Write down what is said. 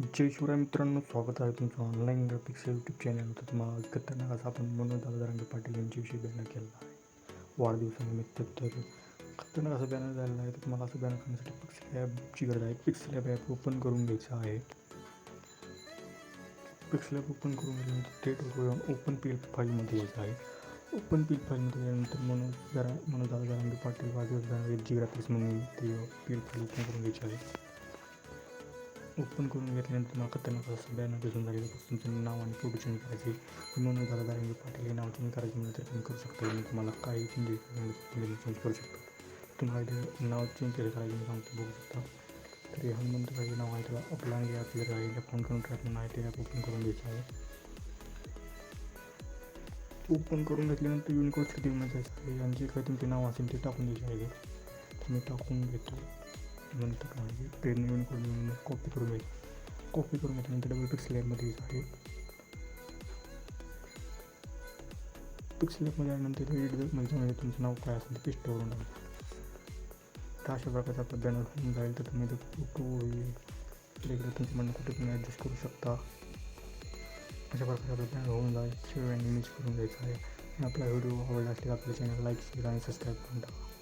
जय शिवराय मित्रांनो स्वागत आहे तुमचं ऑनलाईन ग्राफिक्स यूट्यूब चॅनल तर तुम्हाला खतरनाक असं आपण मनोज दादारांगे पाटील यांच्याविषयी बॅनर केला आहे. वाढदिवसानिमित्त तर खतरनाक असं बॅनर झालेला आहे. तर तुम्हाला असं बॅनर करण्यासाठी पिक्सल ॲपची गरज आहे. पिक्सल ॲप ॲप ओपन करून घ्यायचं आहे. पिक्सल ॲप ओपन करून घेतल्यानंतर थेट ओपन पी फाईलमध्ये यायचं आहे. ओपन पी फाईलमध्ये गेल्यानंतर मनोज जरा मनोज दादारांगे पाटील वाढदिवस बॅनर जी ग्राफिक्स म्हणून ते पी फाईल ओपन करून घ्यायची आहे. ओपन करून घेतल्यानंतर मला खतरनाक बॅनर दिसून नाव आणि फ़ोटो चेंज करायचे म्हणून दादा दारांगे पाटील हे नाव चेंज करायचे तुम्ही करू शकता मी तुम्हाला काही तुम्ही चेंज करू शकता तुम्हाला नाव चेंज केलं करायचं सांगतो बघू शकता तर हे। हनुमंत काही नाव आहे त्याला करून म्हणून आहे ते ॲप ओपन करून घ्यायचं आहे ओपन करून घेतल्यानंतर युनिकोड सेटिंगमध्ये जायचं आहे आणि जे काही तुमचे नाव असेल ते टाकून द्यायचे आहे मी टाकून घेतो नंतर पेन युनिकोड म्हणून कॉपी करून घ्यायची कॉपी करून घेतल्यानंतर डबल पिक्सल पिक्सल आल्यानंतर एडिटमध्ये म्हणजे तुमचं नाव काय असेल ते करून तर अशा प्रकारचा आपला बॅनर होऊन जाईल तर तुम्ही ते फ़ोटो रेग्युलर तुमच्या म्हणणं कुठे तुम्ही ॲडजस्ट करू शकता. अशा प्रकारे आपला बॅनर होऊन जाईल. सेव्ह आणि इमेज करून घ्यायचा आहे. आपला व्हिडिओ आवडला असल्यास आपल्या चॅनल लाईक शेअर आणि सबस्क्राईब करून टाका.